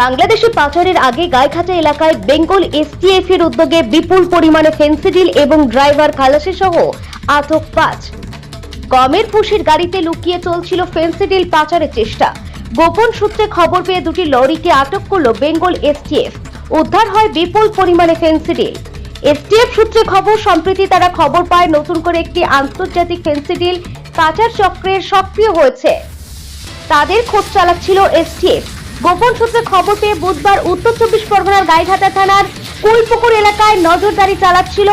বাংলাদেশে পাচারের আগে গাইঘাটা এলাকায় বেঙ্গল এসটিএফ এর উদ্যোগে বিপুল পরিমাণে ফেন্সিডিল এবং ড্রাইভার খালাসি সহ আটক পাঁচ। গমের ফুসির গাড়িতে লুকিয়ে চলছিল ফেন্সিডিল পাচারের চেষ্টা। গোপন সূত্রে খবর পেয়ে দুটি লরিকে আটক করল বেঙ্গল এসটিএফ। উদ্ধার হয় বিপুল পরিমাণে ফেন্সিডিল এসটিএফ সূত্রে খবর, সম্প্রতি তারা খবর পায় নতুন করে একটি আন্তর্জাতিক ফেন্সিডিল পাচার চক্রের সক্রিয় হয়েছে। তাদের খোঁজ চালাচ্ছিল এসটিএফ। গোপন সূত্রে খবর পেয়ে বুধবার উত্তর চব্বিশ পরগনার গাইঘাটা থানার কুলপুকুর এলাকায় নজরদারি চালাচ্ছিল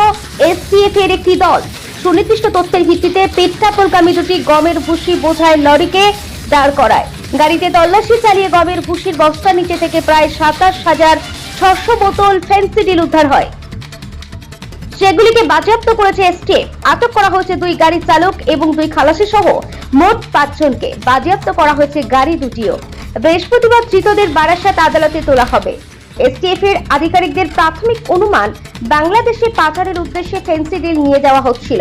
এসটিএফ এর একটি দল। সুনির্দিষ্ট তথ্যের ভিত্তিতে পেট্টাপলগামী দুটি গমের ভুসি বোঝায় লরিকে দাঁড় করায়। গাড়িতে তল্লাশি চালিয়ে গমের ভুসির বস্তা নিচে থেকে প্রায় সাতাশ হাজার ছশো বোতল ফেন্সিডিল উদ্ধার হয়। সেগুলিকে বাজেয়াপ্ত করেছে এসটিএফ। আটক করা হয়েছে দুই গাড়ির চালক এবং দুই খালাসি সহ মোট পাঁচজনকে। বাজেয়াপ্ত করা হয়েছে গাড়ি দুটিও। বৃহস্পতিবার ধৃতদের বারাসাত আদালতে তোলা হবে। এসটিএফ এর আধিকারিকদের প্রাথমিক অনুমান বাংলাদেশে পাচারের উদ্দেশ্যে ফেন্সিডিল নিয়ে যাওয়া হচ্ছিল।